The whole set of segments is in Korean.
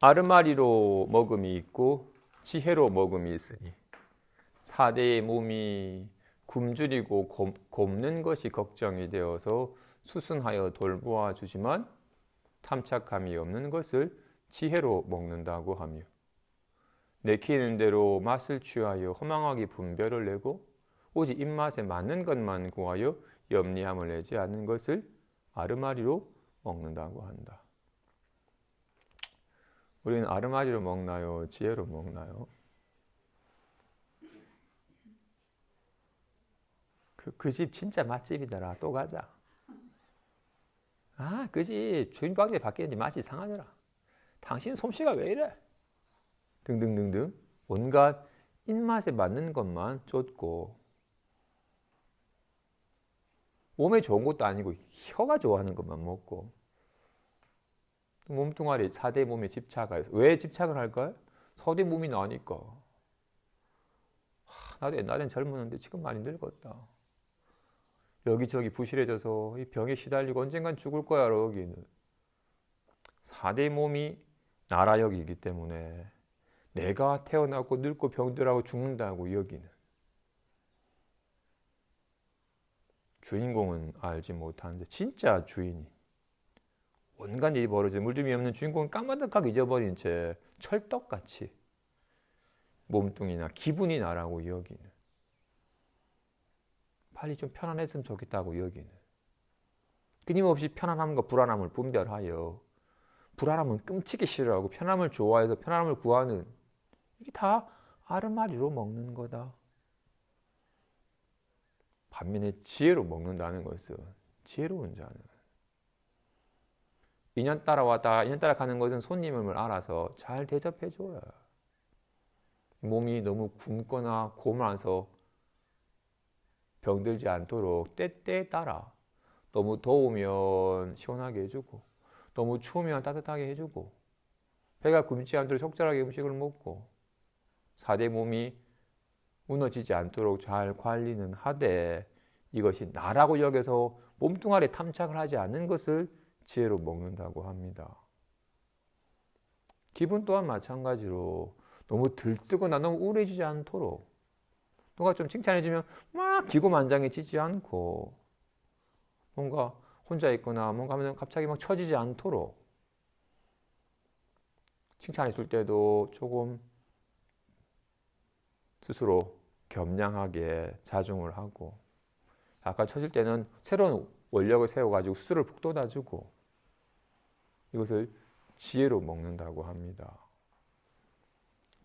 아르마리로 먹음이 있고 지혜로 먹음이 있으니 사대의 몸이 굶주리고 곰, 곱는 것이 걱정이 되어서 수순하여 돌보아 주지만 탐착함이 없는 것을 지혜로 먹는다고 하며 내키는 대로 맛을 취하여 허망하게 분별을 내고 오직 입맛에 맞는 것만 구하여 염리함을 내지 않는 것을 아르마리로 먹는다고 한다. 우리는 아르마리로 먹나요? 지혜로 먹나요? 그집 진짜 맛집이더라. 또 가자. 아, 그 집 주인방에 바뀌는지 맛이 이상하더라. 당신 솜씨가 왜 이래? 등등등등 온갖 입맛에 맞는 것만 쫓고 몸에 좋은 것도 아니고 혀가 좋아하는 것만 먹고 몸뚱아리 4대 몸에 집착해서. 왜 집착을 할까요? 서대 몸이 나니까. 하, 나도 옛날엔 젊었는데 지금 많이 늙었다. 여기저기 부실해져서 이 병에 시달리고 언젠간 죽을 거야 여기는. 4대 몸이 나라역이기 때문에 내가 태어나고 늙고 병들하고 죽는다고 여기는. 주인공은 알지 못하는데 진짜 주인이 온갖 일이 벌어져 물좀이 없는 주인공은 까마득하게 잊어버린 채 철떡같이 몸뚱이나 기분이 나라고 여기는 빨리 좀 편안했으면 좋겠다고 여기는 끊임없이 편안함과 불안함을 분별하여 불안함은 끔찍이 싫어하고 편함을 좋아해서 편안함을 구하는 이게 다 아르마리로 먹는 거다. 반면에 지혜로 먹는다는 것은 지혜로운 자는 인연 따라왔다 인연 따라가는 것은 손님을 알아서 잘 대접해 줘야 몸이 너무 굶거나 고만서 병들지 않도록 때때에 따라. 너무 더우면 시원하게 해주고 너무 추우면 따뜻하게 해주고 배가 굶지 않도록 적절하게 음식을 먹고 사대 몸이 무너지지 않도록 잘 관리는 하되 이것이 나라고 여겨서 몸뚱아리 탐착을 하지 않는 것을 지혜로 먹는다고 합니다. 기분 또한 마찬가지로 너무 들뜨거나 너무 우울해지지 않도록 누가 좀 칭찬해주면 막 기고만장해지지 않고 뭔가 혼자 있거나 뭔가 하면 갑자기 막 처지지 않도록 칭찬해 줄 때도 조금 스스로 겸양하게 자중을 하고 약간 처질 때는 새로운 원력을 세워가지고 스스로를 북돋아주고 이것을 지혜로 먹는다고 합니다.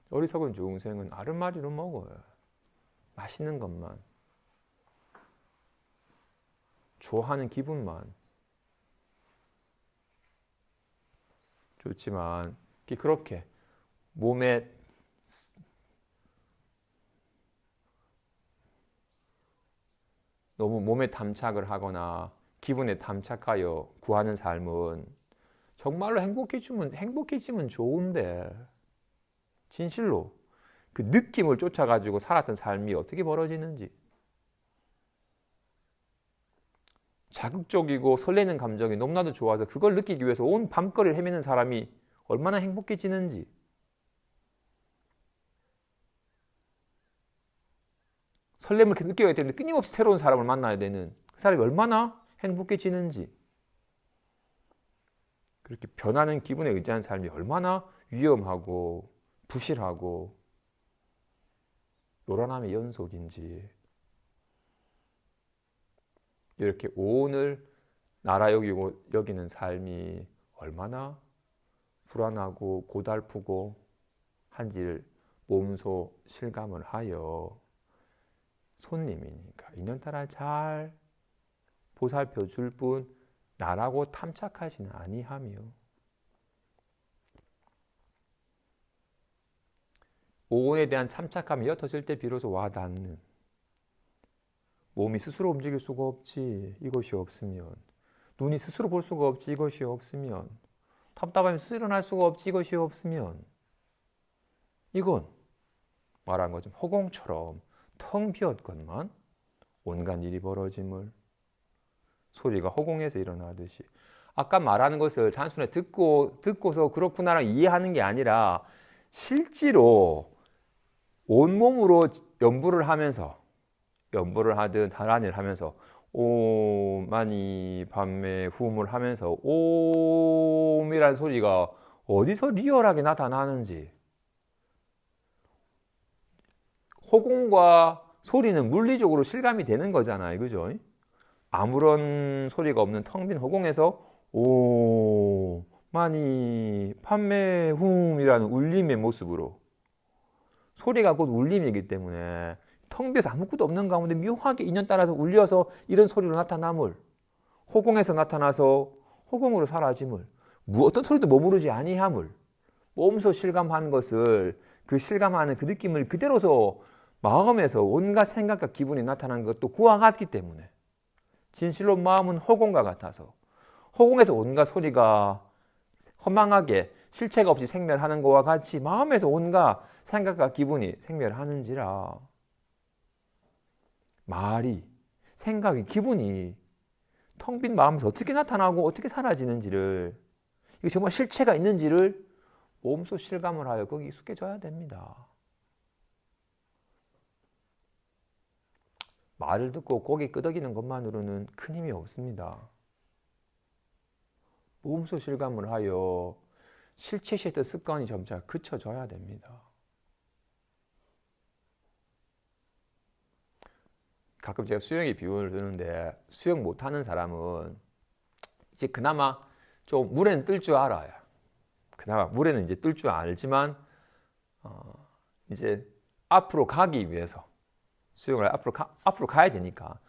어리석은 중생은 아르마리로 먹어요. 맛있는 것만. 좋아하는 기분만. 좋지만 그렇게 몸에 너무 몸에 담착을 하거나 기분에 담착하여 구하는 삶은 정말로 행복해지면 행복해지면 좋은데 진실로 그 느낌을 쫓아 가지고 살았던 삶이 어떻게 벌어지는지. 자극적이고 설레는 감정이 너무나도 좋아서 그걸 느끼기 위해서 온 밤거리를 헤매는 사람이 얼마나 행복해지는지. 설렘을 느껴야 되는데 끊임없이 새로운 사람을 만나야 되는 그 사람이 얼마나 행복해지는지 그렇게 변하는 기분에 의지한 삶이 얼마나 위험하고 부실하고 요란함의 연속인지. 이렇게 오늘 나라 여기고 여기는 삶이 얼마나 불안하고 고달프고 한지를 몸소 실감을 하여 손님이니까. 인연따라 잘 보살펴 줄 뿐 나라고 탐착하지는 아니하며 오온에 대한 참착함이 옅어질 때 비로소 와닿는 몸이 스스로 움직일 수가 없지 이것이 없으면 눈이 스스로 볼 수가 없지 이것이 없으면 스스로 일어날 수가 없지 이것이 없으면 이건 말한 것처럼 허공처럼 텅 비었건만 온갖 일이 벌어짐을 소리가 허공에서 일어나듯이 아까 말하는 것을 단순히 듣고 듣고서 그렇구나라 이해하는 게 아니라 실제로 온몸으로 연부를 하면서 연부를 하든 다른 일 하면서 오 많이 밤에 후음을 하면서 옴이라는 소리가 어디서 리얼하게 나타나는지 호공과 소리는 물리적으로 실감이 되는 거잖아요. 그죠? 아무런 소리가 없는 텅빈 호공에서 오 많이 판매 훔이라는 울림의 모습으로 소리가 곧 울림이기 때문에 텅 비어서 아무것도 없는 가운데 묘하게 인연 따라서 울려서 이런 소리로 나타남을 호공에서 나타나서 호공으로 사라짐을 무 어떤 소리도 머무르지 아니함을 몸소 실감하는 것을 그 실감하는 그 느낌을 그대로서 마음에서 온갖 생각과 기분이 나타나는 것도 같기 때문에 진실로 마음은 허공과 같아서 허공에서 온갖 소리가 허망하게 실체가 없이 생멸하는 것과 같이 마음에서 온갖 생각과 기분이 생멸하는지라 말이 생각이 기분이 텅 빈 마음에서 어떻게 나타나고 어떻게 사라지는지를 이게 정말 실체가 있는지를 몸소 실감을 하여 거기 익숙해져야 됩니다. 말을 듣고 고개 끄덕이는 것만으로는 큰 힘이 없습니다. 몸소 실감을 하여 실체시했던 습관이 점차 그쳐져야 됩니다. 가끔 제가 수영의 비유를 드는데 수영 못하는 사람은 이제 그나마 좀 물에는 뜰 줄 알아요. 그나마 물에는 이제 뜰 줄 알지만 어 이제 앞으로 가기 위해서 수영을 앞으로 가, 앞으로 가야 되니까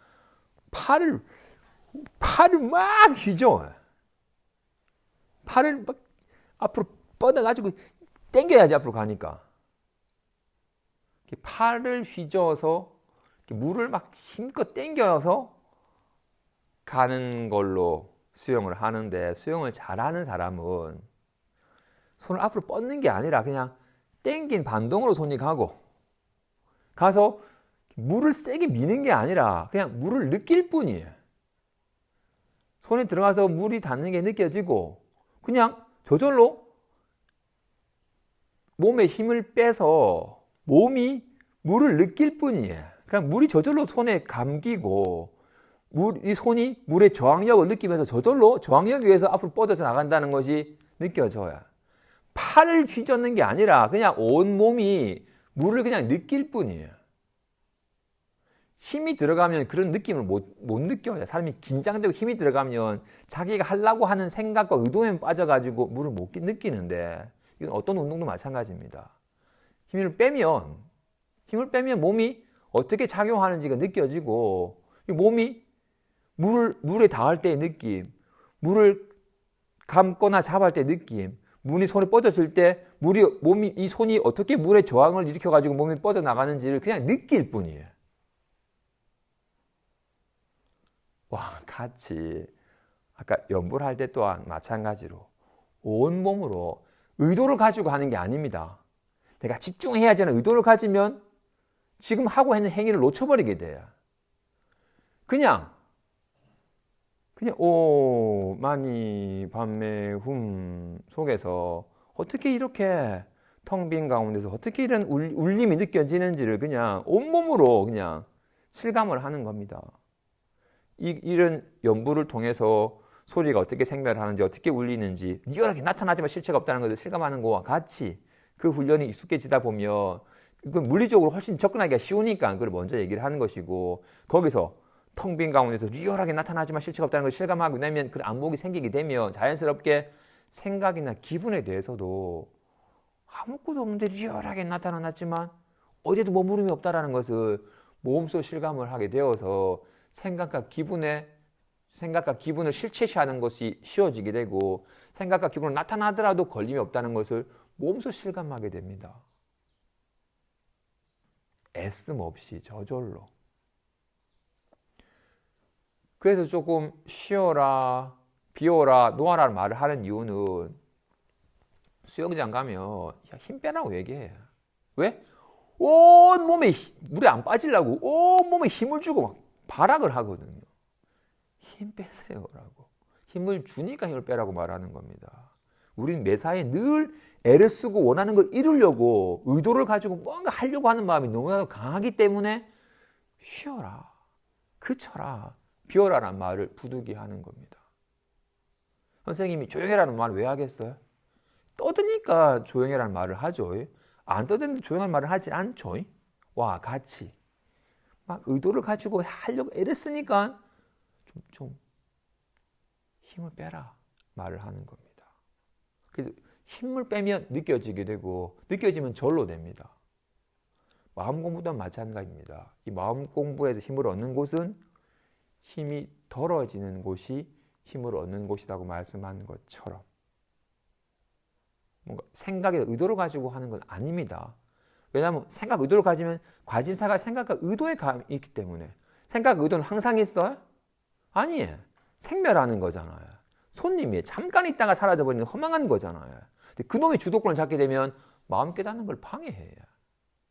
팔을 팔을 막 휘저 팔을 막 앞으로 뻗어가지고 당겨야지 앞으로 가니까. 팔을 휘저어서 물을 막 힘껏 당겨서 가는 걸로 수영을 하는데 수영을 잘하는 사람은 손을 앞으로 뻗는 게 아니라 그냥 당긴 반동으로 손이 가고 가서 물을 세게 미는 게 아니라 그냥 물을 느낄 뿐이에요. 손에 들어가서 물이 닿는 게 느껴지고 그냥 저절로 몸에 힘을 빼서 몸이 물을 느낄 뿐이에요. 그냥 물이 저절로 손에 감기고 물, 이 손이 물의 저항력을 느끼면서 저절로 저항력에 의해서 앞으로 뻗어져 나간다는 것이 느껴져요. 팔을 쥐젓는 게 아니라 그냥 온 몸이 물을 그냥 느낄 뿐이에요. 힘이 들어가면 그런 느낌을 못, 못 느껴요. 사람이 긴장되고 힘이 들어가면 자기가 하려고 하는 생각과 의도에 빠져가지고 물을 못 느끼는데 이건 어떤 운동도 마찬가지입니다. 힘을 빼면 힘을 빼면 몸이 어떻게 작용하는지가 느껴지고 몸이 물을 물에 닿을 때의 느낌, 물을 감거나 잡을 때 느낌, 물이 손에 뻗었을 때 물이 몸이 이 손이 어떻게 물의 저항을 일으켜 가지고 몸이 뻗어 나가는지를 그냥 느낄 뿐이에요. 와, 같이 아까 연구를 할때 또한 마찬가지로 온 몸으로 의도를 가지고 하는 게 아닙니다. 내가 집중해야지 하는 의도를 가지면 지금 하고 있는 행위를 놓쳐버리게 돼요. 그냥 그냥 오 많이 밤에 훔 속에서 어떻게 이렇게 텅 빈 가운데서 어떻게 이런 울림이 느껴지는지를 그냥 온몸으로 그냥 실감을 하는 겁니다. 이, 이런 연구를 통해서 소리가 어떻게 생멸하는지 어떻게 울리는지 리얼하게 나타나지만 실체가 없다는 것을 실감하는 것과 같이 그 훈련이 익숙해지다 보면 그 물리적으로 훨씬 접근하기가 쉬우니까 그걸 먼저 얘기를 하는 것이고 거기서 텅 빈 가운데서 리얼하게 나타나지만 실체가 없다는 걸 실감하고 나면 그 안목이 생기게 되면 자연스럽게 생각이나 기분에 대해서도 아무것도 없는데 리얼하게 나타났지만 어디에도 머무름이 없다라는 것을 몸소 실감을 하게 되어서 생각과 기분에 생각과 기분을 실체시하는 것이 쉬워지게 되고 생각과 기분은 나타나더라도 걸림이 없다는 것을 몸소 실감하게 됩니다. 애씀 없이 저절로. 그래서 조금 쉬어라, 비워라, 놓아라는 말을 하는 이유는 수영장 가면 힘 빼라고 얘기해. 왜? 온 몸에 물에 안 빠지려고 온 몸에 힘을 주고 막 발악을 하거든요. 힘 빼세요라고. 힘을 주니까 힘을 빼라고 말하는 겁니다. 우린 매사에 늘 애를 쓰고 원하는 걸 이루려고 의도를 가지고 뭔가 하려고 하는 마음이 너무나도 강하기 때문에 쉬어라, 그쳐라, 비워라라는 말을 부득이 하는 겁니다. 선생님이 조용해라는 말을 왜 하겠어요? 떠드니까 조용해라는 말을 하죠. 안 떠드는데 조용한 말을 하지 않죠. 와, 같이. 막 의도를 가지고 하려고 애를 쓰니까 좀, 좀 힘을 빼라 말을 하는 겁니다. 그래서 힘을 빼면 느껴지게 되고 느껴지면 절로 됩니다. 마음 공부도 마찬가지입니다. 이 마음 공부에서 힘을 얻는 곳은 힘이 덜어지는 곳이 힘을 얻는 곳이라고 말씀한 것처럼 뭔가 생각에 의도를 가지고 하는 건 아닙니다. 왜냐하면 생각 의도를 가지면 과짐사가 생각과 의도에 있기 때문에 생각 의도는 항상 있어요? 아니에요. 생멸하는 거잖아요. 손님이 잠깐 있다가 사라져버리는 허망한 거잖아요. 근데 그놈의 주도권을 잡게 되면 마음 깨닫는 걸 방해해요.